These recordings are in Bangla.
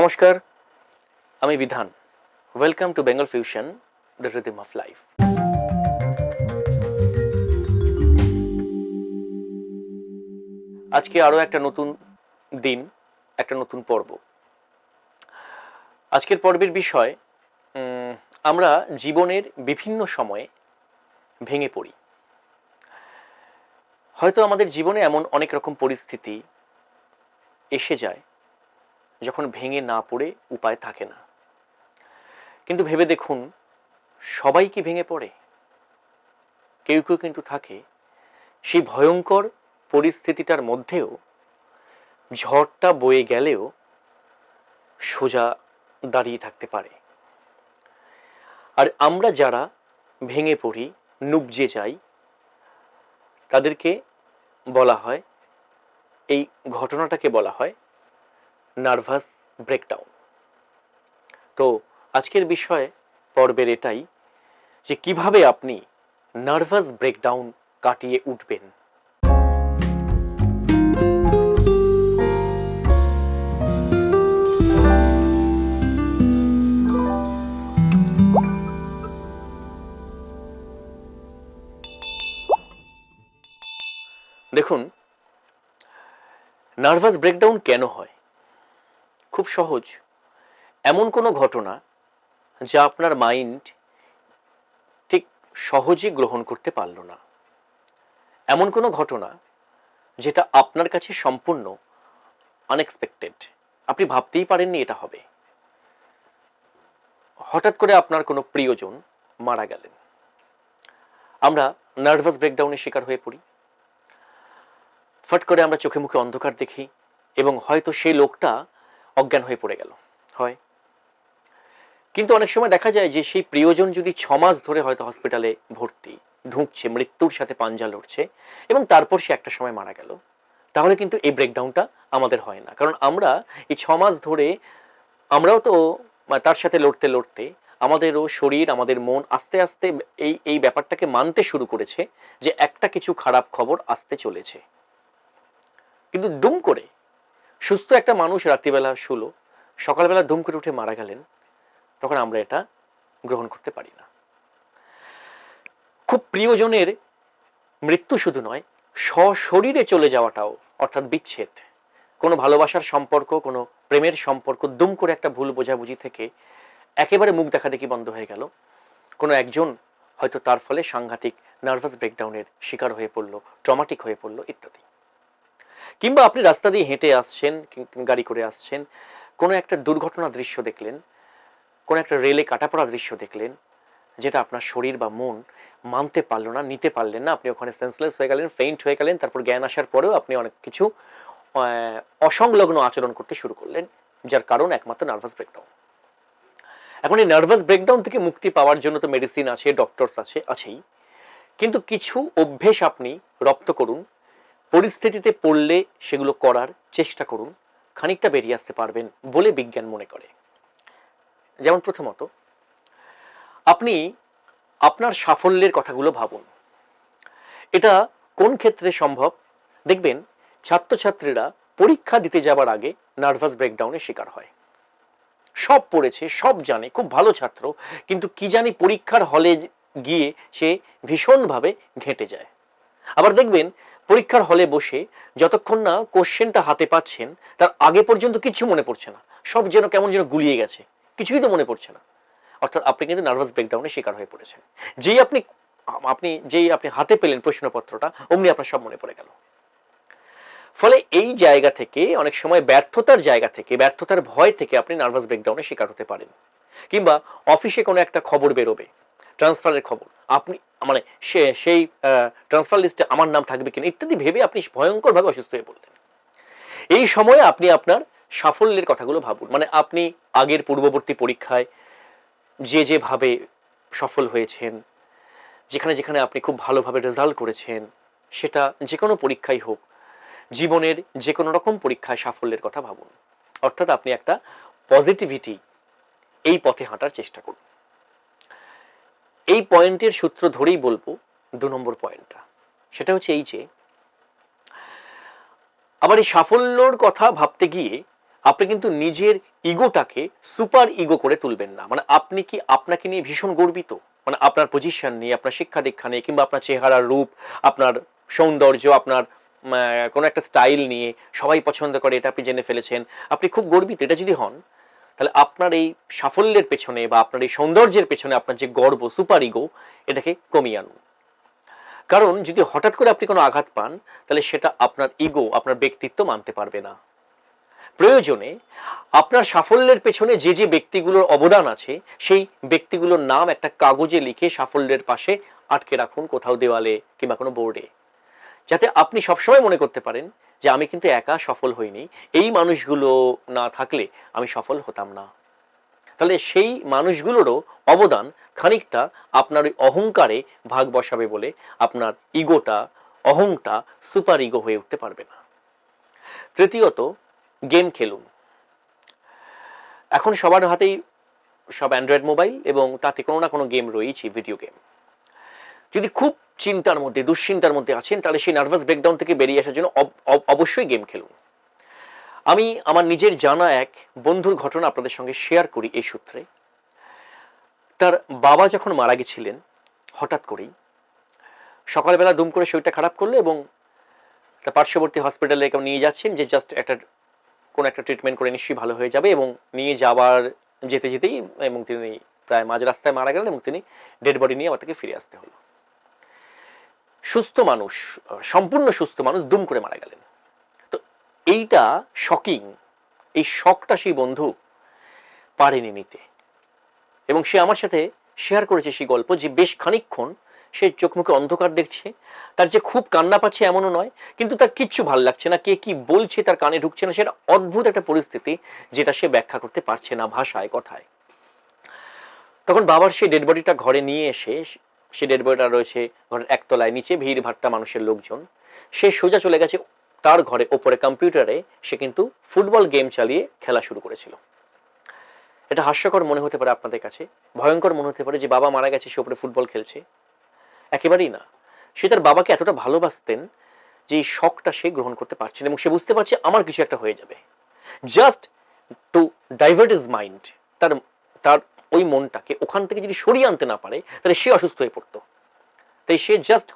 নমস্কার, আমি Bidhan. Welcome to Bengal fusion the rhythm of life আজকে আরও একটা নতুন দিন, একটা নতুন পর্ব। আজকের পর্বের বিষয় আমরা জীবনের বিভিন্ন সময়ে ভেঙে পড়ি। হয়তো আমাদের জীবনে এমন অনেক রকম পরিস্থিতি এসে যায় যখন ভেঙে না পড়ে উপায় থাকে না। কিন্তু ভেবে দেখুন, সবাই কি ভেঙে পড়ে? কেউ কেউ কিন্তু থাকে, সেই ভয়ঙ্কর পরিস্থিতিটার মধ্যেও ঝড়টা বয়ে গেলেও সোজা দাঁড়িয়ে থাকতে পারে। আর আমরা যারা ভেঙে পড়ি, নুবজে যাই, তাদেরকে বলা হয়, এই ঘটনাটাকে বলা হয় নার্ভাস ব্রেকডাউন। তো আজকের বিষয়ে পর্বের এটাই যে কীভাবে আপনি নার্ভাস ব্রেকডাউন কাটিয়ে উঠবেন। দেখুন, নার্ভাস ব্রেকডাউন কেন হয়? খুব সহজ। এমন কোনো ঘটনা যা আপনার মাইন্ড ঠিক সহজে গ্রহণ করতে পারল না। এমন কোনো ঘটনা যেটা আপনার কাছে সম্পূর্ণ আনএক্সপেক্টেড আপনি ভাবতেই পারেননি এটা হবে। হঠাৎ করে আপনার কোনো প্রিয়জন মারা গেলেন। আমরা নার্ভাস ব্রেকডাউনের শিকার হয়ে পড়ি। ফট করে আমরা চোখে মুখে অন্ধকার দেখি এবং হয়তো সেই লোকটা অজ্ঞান হয়ে পড়ে গেল, হয়? কিন্তু অনেক সময় দেখা যায় যে সেই প্রিয়জন যদি ছ মাস ধরে হয়তো হসপিটালে ভর্তি ঢুকছে মৃত্যুর সাথে পাঞ্জা লড়ছে এবং তারপর সে একটা সময় মারা গেল, তাহলে কিন্তু এই ব্রেকডাউনটা আমাদের হয় না। কারণ আমরা এই ছ মাস ধরে আমরাও তো তার সাথে লড়তে লড়তে আমাদেরও শরীর, আমাদের মন আস্তে আস্তে এই এই ব্যাপারটাকে মানতে শুরু করেছে যে একটা কিছু খারাপ খবর আসতে চলেছে। কিন্তু দুম করে সুস্থ একটা মানুষ রাত্রিবেলা শুলো, সকালবেলা দুম করে উঠে মারা গেলেন, তখন আমরা এটা গ্রহণ করতে পারি না। খুব প্রিয়জনের মৃত্যু শুধু নয়, সশরীরে চলে যাওয়াটাও অর্থাৎ বিচ্ছেদ। কোনো ভালোবাসার সম্পর্ক, কোনো প্রেমের সম্পর্ক দুম করে একটা ভুল বোঝাবুঝি থেকে একেবারে মুখ দেখা দেখি বন্ধ হয়ে গেল। কোনো একজন হয়তো তার ফলে সাংঘাতিক নার্ভাস ব্রেকডাউনের শিকার হয়ে পড়ল, ট্রমাটিক হয়ে পড়ল ইত্যাদি। কিংবা আপনি রাস্তা দিয়ে হেঁটে আসছেন গাড়ি করে আসছেন, কোনো একটা দুর্ঘটনা দৃশ্য দেখলেন, কোনো একটা রেলে কাটা পড়া দৃশ্য দেখলেন, যেটা আপনার শরীর বা মন মানতে পারল না, নিতে পারলেন না, আপনি ওখানে সেন্সলেস হয়ে গেলেন ফেইন্ট হয়ে গেলেন, তারপর জ্ঞান আসার পরেও আপনি অনেক কিছু অসংলগ্ন আচরণ করতে শুরু করলেন, যার কারণ একমাত্র নার্ভাস ব্রেকডাউন এখন এই নার্ভাস ব্রেকডাউন থেকে মুক্তি পাওয়ার জন্য তো মেডিসিন আছে ডক্টরস আছে, আছেই। কিন্তু কিছু অভ্যেস আপনি রপ্ত করুন পরিস্থিতিতে পড়লে সেগুলো করার চেষ্টা করুন, খানিকটা বেরিয়ে আসতে পারবেন বলে বিজ্ঞান মনে করে। যেমন প্রথমত, আপনি আপনার সাফল্যের কথাগুলো ভাবুন। এটা কোন ক্ষেত্রে সম্ভব? দেখবেন, ছাত্রছাত্রীরা পরীক্ষা দিতে যাবার আগে নার্ভাস ব্রেকডাউনের শিকার হয়। সব পড়েছে, সব জানে, খুব ভালো ছাত্র, কিন্তু কি জানি পরীক্ষার হলে গিয়ে সে ভীষণভাবে ঘেঁটে যায়। আবার দেখবেন, পরীক্ষার হলে বসে যতক্ষণ না কোশ্চেনটা হাতে পাচ্ছেন, তার আগে পর্যন্ত কিছু মনে পড়ছে না। সব যেন কেমন যেন গুলিয়ে গেছে। কিছুই তো মনে পড়ছে না। অর্থাৎ আপনি কিন্তু নার্ভাস ব্রেকডাউনের শিকার হয়ে পড়েছেন। যেই আপনি আপনি, যেই আপনি হাতে পেলেন প্রশ্নপত্রটা, অমনি আপনার সব মনে পড়ে গেল। ফলে এই জায়গা থেকে, অনেক সময় ব্যর্থতার জায়গা থেকে, ব্যর্থতার ভয় থেকে আপনি নার্ভাস ব্রেকডাউনের শিকার হতে পারেন। কিংবা অফিসে কোনো একটা খবর বেরোবে। ট্রান্সফারের খবর। আপনি মানে সে, সেই ট্রান্সফার লিস্টে আমার নাম থাকবে কিনা ইত্যাদি ভেবে আপনি ভয়ঙ্করভাবে অসুস্থ হয়ে পড়লেন। এই সময়ে আপনি আপনার সাফল্যের কথাগুলো ভাবুন। মানে আপনি আগের পূর্ববর্তী পরীক্ষায় যে যেভাবে সফল হয়েছেন, যেখানে যেখানে আপনি খুব ভালোভাবে রেজাল্ট করেছেন, সেটা যে কোনো পরীক্ষাই হোক, জীবনের যে কোনো রকম পরীক্ষায় সাফল্যের কথা ভাবুন। অর্থাৎ আপনি একটা পজিটিভিটি এই পথে হাঁটার চেষ্টা করুন। এই পয়েন্টের সূত্র ধরেই বলব দু নম্বর পয়েন্টটা। সেটা হচ্ছে এই যে, আবার এই সাফল্যর কথা ভাবতে গিয়ে আপনি কিন্তু নিজের ইগোটাকে সুপার ইগো করে তুলবেন না। মানে আপনি কি আপনাকে নিয়ে ভীষণ গর্বিত? মানে আপনার পজিশন নিয়ে, আপনার শিক্ষা দীক্ষা নিয়ে, কিংবা আপনার চেহারার রূপ, আপনার সৌন্দর্য, আপনার কোনো একটা স্টাইল নিয়ে সবাই পছন্দ করে, এটা আপনি জেনে ফেলেছেন। আপনি খুব গর্বিত, এটা যদি হন তাহলে আপনার এই সাফল্যের পেছনে বা আপনার এই সৌন্দর্যের পেছনে আপনার যে গর্ব, সুপার ইগো এটাকে কমিয়ে আনুন। কারণ যদি হঠাৎ করে আপনি কোনো আঘাত পান, তাহলে সেটা আপনার ইগো আপনার ব্যক্তিত্ব মানতে পারবে না। প্রয়োজনে আপনার সাফল্যের পেছনে যে যে ব্যক্তিগুলোর অবদান আছে, সেই ব্যক্তিগুলোর নাম একটা কাগজে লিখে সাফল্যের পাশে আটকে রাখুন কোথাও দেওয়ালে কিংবা কোনো বোর্ডে। যাতে আপনি সবসময় মনে করতে পারেন যে আমি কিন্তু একা সফল হইনি। এই মানুষগুলো না থাকলে আমি সফল হতাম না। তাহলে সেই মানুষগুলোরও অবদান খানিকটা আপনার ওই অহংকারে ভাগ বসাবে বলে আপনার ইগোটা, অহংটা সুপার ইগো হয়ে উঠতে পারবে না। তৃতীয়ত, গেম খেলুন। এখন সবার হাতেই সব অ্যান্ড্রয়েড মোবাইল এবং তাতে কোনো না কোনো গেম রয়েছে ভিডিও গেম। যদি খুব চিন্তার মধ্যে, দুশ্চিন্তার মধ্যে আছেন, তাহলে সেই নার্ভাস ব্রেকডাউন থেকে বেরিয়ে আসার জন্য অব- অব- অবশ্যই গেম খেলুন। আমি আমার নিজের জানা এক বন্ধুর ঘটনা আপনাদের সঙ্গে শেয়ার করি এই সূত্রে। তার বাবা যখন মারা গেছিলেন, হঠাৎ করেই, সকালবেলা দুম করে শরীরটা খারাপ করল এবং তার পার্শ্ববর্তী হসপিটালে কেউ নিয়ে যাচ্ছেন যে জাস্ট একটা, কোনো একটা ট্রিটমেন্ট করে নিশ্চয়ই ভালো হয়ে যাবে এবং নিয়ে যাওয়ার, যেতে যেতেই এবং তিনি প্রায় মাঝ রাস্তায় মারা গেলেন এবং তিনি ডেড বডি নিয়ে আমার থেকে ফিরে আসতে হলো। সুস্থ মানুষ সম্পূর্ণ সুস্থ মানুষ দুম করে মারা গেলেন। তো এইটা শকিং এই শখটা সেই বন্ধু পারেনি নিতে। এবং সে আমার সাথে শেয়ার করেছে সেই গল্প যে বেশ খানিকক্ষণ সে চোখ মুখে অন্ধকার দেখছে, তার যে খুব কান্না পাচ্ছে এমনও নয়, কিন্তু তার কিচ্ছু ভালো লাগছে না, কে কি বলছে তার কানে ঢুকছে না, সেটা অদ্ভুত একটা পরিস্থিতি যেটা সে ব্যাখ্যা করতে পারছে না ভাষায়, কথায়। তখন বাবার সেই ডেড বডিটা ঘরে নিয়ে এসে সে ডেড বডিটা রয়েছে, ঘরের একতলায় নিচে ভিড় ভাট্টা মানুষের লোকজন। সে সোজা চলে গেছে তার ঘরে, ওপরে কম্পিউটারে সে কিন্তু ফুটবল গেম চালিয়ে খেলা শুরু করেছিল। এটা হাস্যকর মনে হতে পারে আপনাদের কাছে, ভয়ঙ্কর মনে হতে পারে যে বাবা মারা গেছে, সে ওপরে ফুটবল খেলছে। একেবারেই না। সে তার বাবাকে এতটা ভালোবাসতেন যে এই শখটা সে গ্রহণ করতে পারছেন এবং সে বুঝতে পারছে আমার কিছু একটা হয়ে যাবে। Just to divert is mind তার তার ওই মনটাকে ওখান থেকে যদি সরিয়ে আনতে না পারে, তাহলে সে অসুস্থ হয়ে পড়তো। তাই সে জাস্ট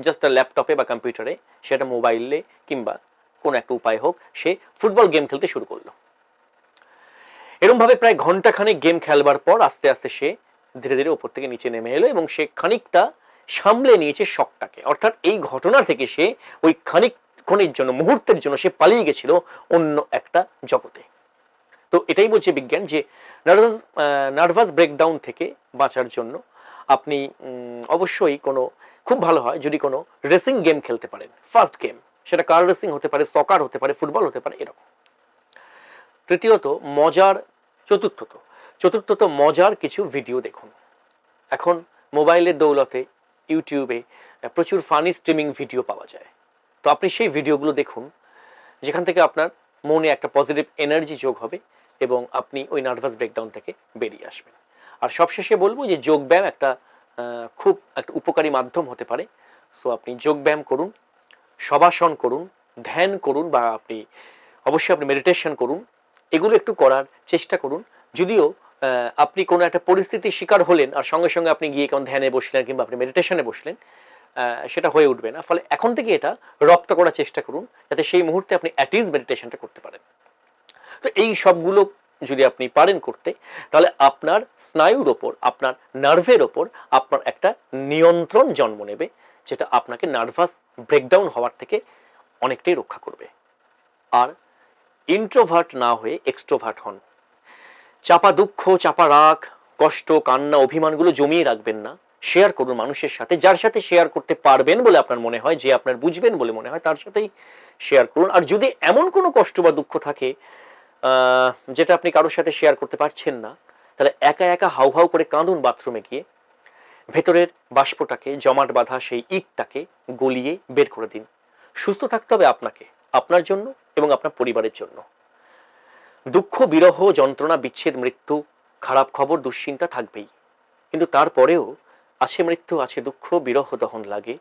জাস্ট ল্যাপটপে বা কম্পিউটারে সেটা মোবাইলে কিংবা কোনো একটা উপায় হোক, সে ফুটবল গেম খেলতে শুরু করল। এরকম ভাবে প্রায় ঘন্টাখানেক গেম খেলবার পর আস্তে আস্তে সে ধীরে ধীরে উপর থেকে নিচে নেমে এলো এবং সে খানিকটা সামলে নিয়েছে শখটাকে। অর্থাৎ এই ঘটনা থেকে সে ওই খানিকক্ষণের জন্য, মুহূর্তের জন্য সে পালিয়ে গেছিল অন্য একটা জগতে। তো এটাই বলছে বিজ্ঞান যে নার্ভাস নার্ভাস ব্রেকডাউন থেকে বাঁচার জন্য আপনি অবশ্যই কোনো, খুব ভালো হয় যদি কোনো রেসিং গেম খেলতে পারেন। ফার্স্ট গেম সেটা কার রেসিং হতে পারে সকার হতে পারে ফুটবল হতে পারে, এরকম। তৃতীয়ত, মজার, চতুর্থত চতুর্থত মজার কিছু ভিডিও দেখুন। এখন মোবাইলের দৌলতে ইউটিউবে প্রচুর ফানি স্ট্রিমিং ভিডিও পাওয়া যায়। তো আপনি সেই ভিডিওগুলো দেখুন, যেখান থেকে আপনার মনে একটা পজিটিভ এনার্জি যোগ হবে এবং আপনি ওই নার্ভাস ব্রেকডাউন থেকে বেরিয়ে আসবেন। আর সবশেষে বলব যে যোগব্যায়াম একটা খুব একটা উপকারী মাধ্যম হতে পারে। সো আপনি যোগব্যায়াম করুন সবাসন করুন, ধ্যান করুন বা আপনি অবশ্যই আপনি মেডিটেশন করুন, এগুলো একটু করার চেষ্টা করুন। যদিও আপনি কোনো একটা পরিস্থিতির শিকার হলেন আর সঙ্গে সঙ্গে আপনি গিয়ে কেমন ধ্যানে বসলেন কিংবা আপনি মেডিটেশনে বসলেন সেটা হয়ে উঠবে না। ফলে এখন থেকে এটা রপ্ত করার চেষ্টা করুন, যাতে সেই মুহূর্তে আপনি অ্যাটলিস্ট মেডিটেশনটা করতে পারেন। তো এই সবগুলো যদি আপনি পারেন করতে, তাহলে আপনার স্নায়ুর ওপর, আপনার নার্ভের ওপর আপনার একটা নিয়ন্ত্রণ জন্ম নেবে, যেটা আপনাকে নার্ভাস ব্রেকডাউন হওয়ার থেকে অনেকটাই রক্ষা করবে। আর ইন্ট্রোভার্ট না হয়ে এক্সট্রোভার্ট হন। চাপা দুঃখ, চাপা রাগ, কষ্ট, কান্না, অভিমানগুলো জমিয়ে রাখবেন না। শেয়ার করুন মানুষের সাথে, যার সাথে শেয়ার করতে পারবেন বলে আপনার মনে হয়, যে আপনার বুঝবেন বলে মনে হয়, তার সাথেই শেয়ার করুন। আর যদি এমন কোনো কষ্ট বা দুঃখ থাকে যেটা আপনি কারোর সাথে শেয়ার করতে পারছেন না, তাহলে একা একা হাউ হাউ করে কাঁদুন বাথরুমে গিয়ে, ভেতরের বাষ্পটাকে, জমাট বাঁধা সেই ইটটাকে গলিয়ে বের করে দিন। সুস্থ থাকতে হবে আপনাকে, আপনার জন্য এবং আপনার পরিবারের জন্য। দুঃখ, বিরহ, যন্ত্রণা, বিচ্ছেদ, মৃত্যু, খারাপ খবর, দুশ্চিন্তা থাকবেই। কিন্তু তারপরেও আছে মৃত্যু, আছে দুঃখ, বিরহ দহন লাগে,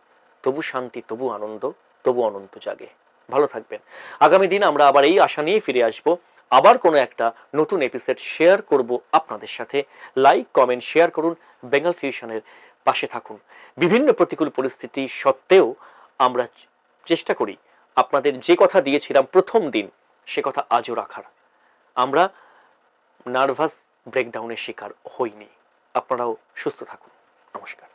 তবু শান্তি, তবু আনন্দ, তবু অনন্ত জাগে। ভালো থাকবেন। আগামী দিন আমরা আবার এই আশা নিয়ে ফিরে আসব। আবার কোনো একটা নতুন এপিসোড শেয়ার করব আপনাদের সাথে। লাইক কমেন্ট শেয়ার করুন। বেঙ্গল ফিউশনের পাশে থাকুন। বিভিন্ন প্রতিকূল পরিস্থিতি সত্ত্বেও আমরা চেষ্টা করি আপনাদের যে কথা দিয়েছিলাম প্রথম দিন, সে কথা আজও রাখার। আমরা নার্ভাস ব্রেকডাউনের শিকার হইনি। আপনারাও সুস্থ থাকুন। নমস্কার।